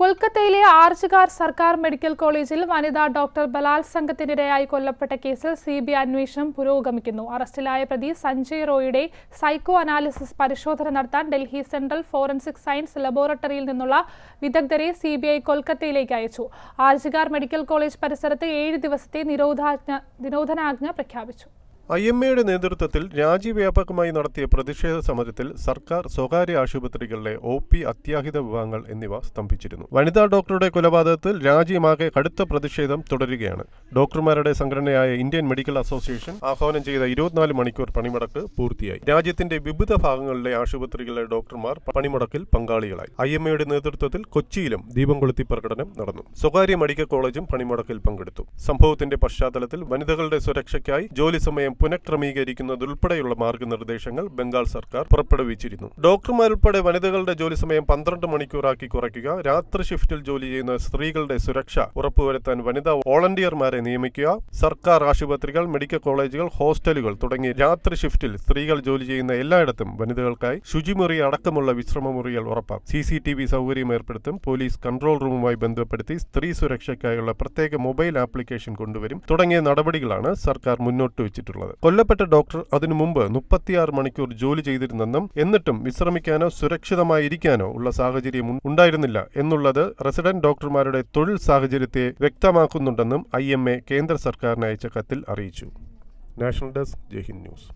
കൊൽക്കത്തയിലെ ആർച്ചുകാർ സർക്കാർ മെഡിക്കൽ കോളേജിൽ വനിതാ ഡോക്ടർ ബലാത്സംഗത്തിനിരയായി കൊല്ലപ്പെട്ട കേസിൽ സി ബി അന്വേഷണം പുരോഗമിക്കുന്നു. അറസ്റ്റിലായ പ്രതി സഞ്ജയ് റോയുടെ സൈക്കോ അനാലിസിസ് പരിശോധന നടത്താൻ ഡൽഹി സെൻട്രൽ ഫോറൻസിക് സയൻസ് ലബോറട്ടറിയിൽ നിന്നുള്ള വിദഗ്ധരെ സി ബി ഐ കൊൽക്കത്തയിലേക്ക് അയച്ചു. ആർച്ചുകാർ മെഡിക്കൽ കോളേജ് പരിസരത്ത് ഏഴ് ദിവസത്തെ നിരോധാജ്ഞ നിരോധനാജ്ഞ പ്രഖ്യാപിച്ചു. ഐ എം എയുടെ നേതൃത്വത്തിൽ രാജ്യവ്യാപകമായി നടത്തിയ പ്രതിഷേധ സമരത്തിൽ സർക്കാർ സ്വകാര്യ ആശുപത്രികളിലെ ഒ പി അത്യാഹിത വിഭാഗങ്ങൾ എന്നിവ സ്തംഭിച്ചിരുന്നു. വനിതാ ഡോക്ടറുടെ കൊലപാതകത്തിൽ രാജ്യമാകെ കടുത്ത പ്രതിഷേധം തുടരുകയാണ്. ഡോക്ടർമാരുടെ സംഘടനയായ ഇന്ത്യൻ മെഡിക്കൽ അസോസിയേഷൻ ആഹ്വാനം ചെയ്ത ഇരുപത്തിനാല് മണിക്കൂർ പണിമുടക്ക് പൂർത്തിയായി. രാജ്യത്തിന്റെ വിവിധ ഭാഗങ്ങളിലെ ആശുപത്രികളിലെ ഡോക്ടർമാർ പണിമുടക്കിൽ പങ്കാളികളായി. ഐ എം എയുടെ നേതൃത്വത്തിൽ കൊച്ചിയിലും ദീപം കൊളുത്തി പ്രകടനം നടന്നു. സ്വകാര്യ മെഡിക്കൽ കോളേജും പണിമുടക്കിൽ പങ്കെടുത്തു. സംഭവത്തിന്റെ പശ്ചാത്തലത്തിൽ വനിതകളുടെ സുരക്ഷയ്ക്കായി ജോലി സമയം പുനഃക്രമീകരിക്കുന്നതുൾപ്പെടെയുള്ള മാർഗനിർദ്ദേശങ്ങൾ ബംഗാൾ സർക്കാർ പുറപ്പെടുവിച്ചിരുന്നു. ഡോക്ടർമാരുൾപ്പെടെ വനിതകളുടെ ജോലി സമയം പന്ത്രണ്ട് മണിക്കൂറാക്കി കുറയ്ക്കുക രാത്രി ഷിഫ്റ്റിൽ ജോലി ചെയ്യുന്ന സ്ത്രീകളുടെ സുരക്ഷ ഉറപ്പുവരുത്താൻ വനിതാ വോളണ്ടിയർമാരെ നിയമിക്കുക സർക്കാർ ആശുപത്രികൾ മെഡിക്കൽ കോളേജുകൾ ഹോസ്റ്റലുകൾ തുടങ്ങി രാത്രി ഷിഫ്റ്റിൽ സ്ത്രീകൾ ജോലി ചെയ്യുന്ന എല്ലായിടത്തും വനിതകൾക്കായി ശുചിമുറി അടക്കമുള്ള വിശ്രമമുറികൾ ഉറപ്പാക്കും. സി സി ടി വി സൗകര്യം ഏർപ്പെടുത്തും പോലീസ് കൺട്രോൾ റൂമുമായി ബന്ധപ്പെടുത്തി സ്ത്രീ സുരക്ഷയ്ക്കായുള്ള പ്രത്യേക മൊബൈൽ ആപ്ലിക്കേഷൻ കൊണ്ടുവരും തുടങ്ങിയ നടപടികളാണ് സർക്കാർ മുന്നോട്ട് വെച്ചിട്ടുള്ളത്. കൊല്ലപ്പെട്ട ഡോക്ടർ അതിനു മുമ്പ് മുപ്പത്തിയാറ് മണിക്കൂർ ജോലി ചെയ്തിരുന്നെന്നും എന്നിട്ടും വിശ്രമിക്കാനോ സുരക്ഷിതമായിരിക്കാനോ ഉള്ള സാഹചര്യം ഉണ്ടായിരുന്നില്ല എന്നുള്ളത് റെസിഡന്റ് ഡോക്ടർമാരുടെ തൊഴിൽ സാഹചര്യത്തെ വ്യക്തമാക്കുന്നുണ്ടെന്നും ഐ കേന്ദ്ര സർക്കാരിന് അയച്ച കത്തിൽ അറിയിച്ചു. National desk Jaihind news.